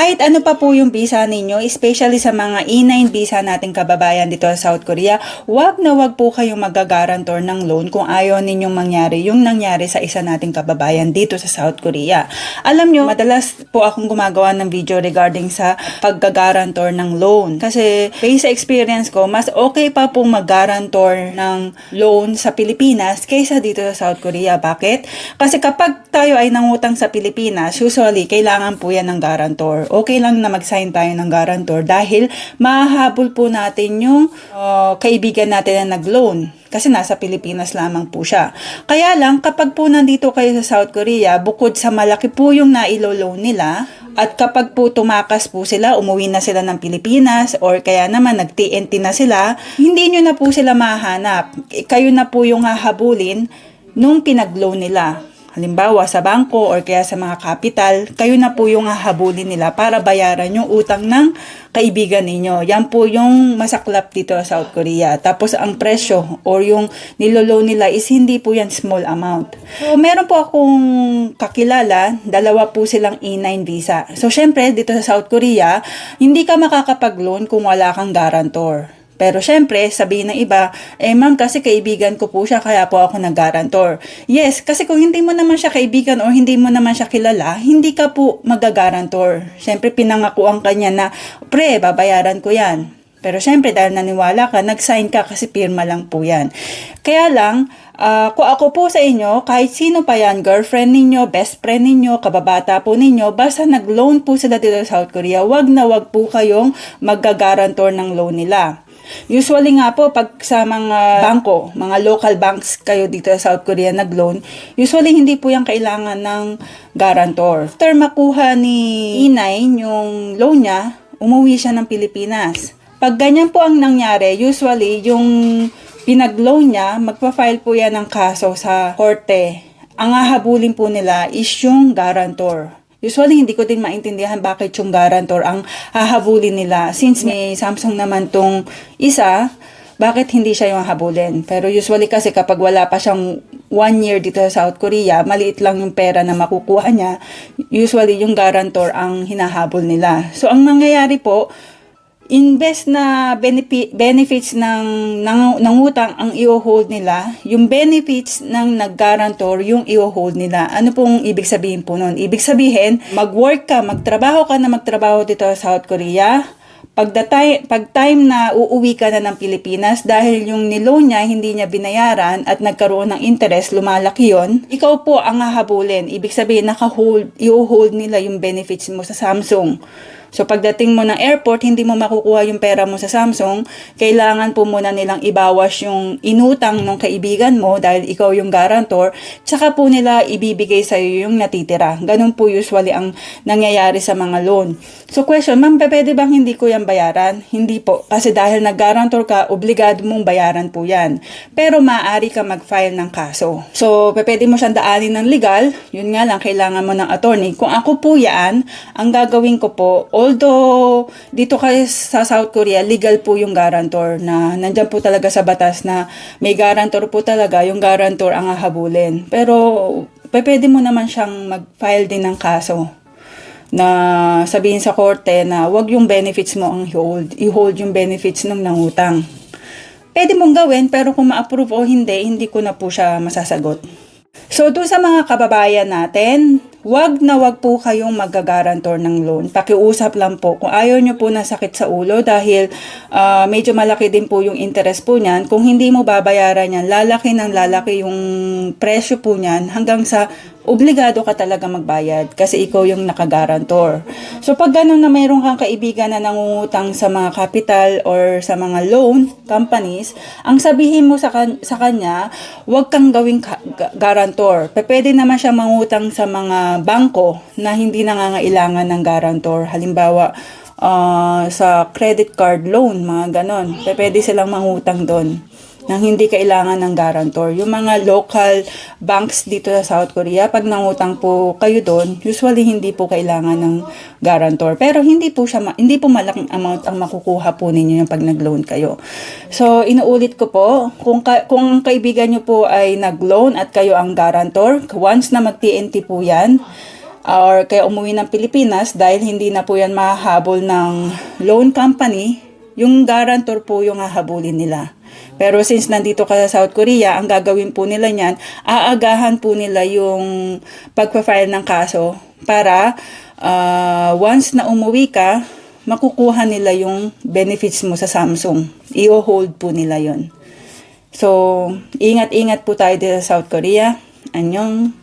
Kahit ano pa po yung visa ninyo, especially sa mga E9 visa nating kababayan dito sa South Korea, wag na wag po kayong magagarantor ng loan kung ayaw ninyong mangyari yung nangyari sa isa nating kababayan dito sa South Korea. Alam nyo, madalas po akong gumagawa ng video regarding sa paggagarantor ng loan. Kasi based sa experience ko, mas okay pa pong mag-garantor ng loan sa Pilipinas kaysa dito sa South Korea. Bakit? Kasi kapag tayo ay nangutang sa Pilipinas, usually kailangan po yan ng garantor. Okay lang na mag-sign tayo ng garantor dahil mahahabol po natin yung uh, kaibigan natin na nag-loan kasi nasa Pilipinas lamang po siya. Kaya lang, kapag po nandito kayo sa South Korea, bukod sa malaki po yung nailo-loan nila, at kapag po tumakas po sila, umuwi na sila ng Pilipinas, or kaya naman nag-TNT na sila, hindi nyo na po sila mahanap. Kayo na po yung hahabulin nung pinag-loan nila. Halimbawa sa bangko or kaya sa mga capital, kayo na po yung hahabulin nila para bayaran yung utang ng kaibigan ninyo. Yan po yung masaklap dito sa South Korea. Tapos ang presyo or yung niloloan nila is hindi po yan small amount. So meron po akong kakilala, dalawa po silang E9 visa. So syempre dito sa South Korea, hindi ka makakapag-loan kung wala kang guarantor. Pero syempre, sabihin ng iba, eh ma'am kasi kaibigan ko po siya kaya po ako nag-garantor. Yes, kasi kung hindi mo naman siya kaibigan o hindi mo naman siya kilala, hindi ka po mag-garantor. Syempre, pinangakuan ka niya na, pre, babayaran ko yan. Pero syempre, dahil naniwala ka, nag-sign ka kasi pirma lang po yan. Kaya lang, uh, kung ako po sa inyo, kahit sino pa yan, girlfriend ninyo, best friend ninyo, kababata po ninyo, basta nag-loan po sila dito sa South Korea, wag na wag po kayong mag-garantor ng loan nila. Usually nga po, pag sa mga bangko, mga local banks kayo dito sa South Korea nag-loan, usually hindi po yan kailangan ng guarantor. After makuha ni Inay yung loan niya, umuwi siya ng Pilipinas. Pag ganyan po ang nangyari, usually yung pinag-loan niya, magpa-file po yan ng kaso sa korte. Ang hahabulin po nila is yung guarantor. Usually, hindi ko din maintindihan bakit yung guarantor ang hahabulin nila. Since may Samsung naman tong isa, bakit hindi siya yung habulin? Pero usually kasi kapag wala pa siyang one year dito sa South Korea, maliit lang yung pera na makukuha niya, usually yung guarantor ang hinahabol nila. So, ang nangyayari po, invest na benefit, benefits ng, ng, ng utang ang i-hold nila, yung benefits ng nag-guarantor yung i-hold nila. Ano pong ibig sabihin po nun? Ibig sabihin, mag-work ka, magtrabaho ka na magtrabaho dito sa South Korea, pag, the time, na uuwi ka na ng Pilipinas dahil yung niloan niya hindi niya binayaran at nagkaroon ng interest, lumalaki yon ikaw po ang hahabulin. Ibig sabihin, naka-hold, i-hold nila yung benefits mo sa Samsung. So pagdating mo ng airport, hindi mo makukuha yung pera mo sa Samsung, kailangan po muna nilang ibawas yung inutang ng kaibigan mo dahil ikaw yung guarantor, tsaka po nila ibibigay sa iyo yung natitira. Ganun po usually ang nangyayari sa mga loan. So question, ma'am, pwede bang hindi ko yan bayaran? Hindi po. Kasi dahil nag-guarantor ka, obligado mong bayaran po yan. Pero maaari ka mag-file ng kaso. So, pwede mo siyang daanin ng legal. Yun nga lang, kailangan mo ng attorney. Kung ako po yan, ang gagawin ko po, although dito kayo sa South Korea, legal po yung guarantor na nandyan po talaga sa batas na may guarantor po talaga, yung guarantor ang hahabulin. Pero, pwede mo naman siyang mag-file din ng kaso na sabihin sa korte na wag yung benefits mo ang i-hold, i-hold yung benefits ng nangutang. Pwede mong gawin pero kung ma-approve o hindi, hindi ko na po siya masasagot. So, doon sa mga kababayan natin, wag na wag po kayong magagarantor ng loan. Pakiusap lang po. Kung ayaw nyo po na sakit sa ulo dahil uh, medyo malaki din po yung interest po niyan, kung hindi mo babayaran yan, lalaki ng lalaki yung presyo po niyan hanggang sa obligado ka talaga magbayad kasi ikaw yung nakagarantor. So pag gano'n na mayroon kang kaibigan na nangungutang sa mga capital or sa mga loan companies, ang sabihin mo sa, kan- sa kanya, huwag kang gawing ka- garantor. Pwede naman siya mangutang sa mga bangko na hindi nangangailangan ng garantor. Halimbawa, uh, sa credit card loan, mga ganon. Pwede silang mangutang doon nang hindi kailangan ng guarantor. Yung mga local banks dito sa South Korea, pag nangutang po kayo doon, usually hindi po kailangan ng guarantor. Pero hindi po siya hindi po malaking amount ang makukuha po ninyo yung pag nag-loan kayo. So, inuulit ko po, kung ka, kung kaibigan niyo po ay nag-loan at kayo ang guarantor, once na mag-TNT po 'yan, or kaya umuwi ng Pilipinas dahil hindi na po yan mahahabol ng loan company, yung guarantor po yung hahabulin nila. Pero since nandito ka sa South Korea, ang gagawin po nila niyan, aagahan po nila yung pagpa-file ng kaso para ah, once na umuwi ka, makukuha nila yung benefits mo sa Samsung. I-hold po nila yon. So, ingat-ingat po tayo dito sa South Korea. Anyong.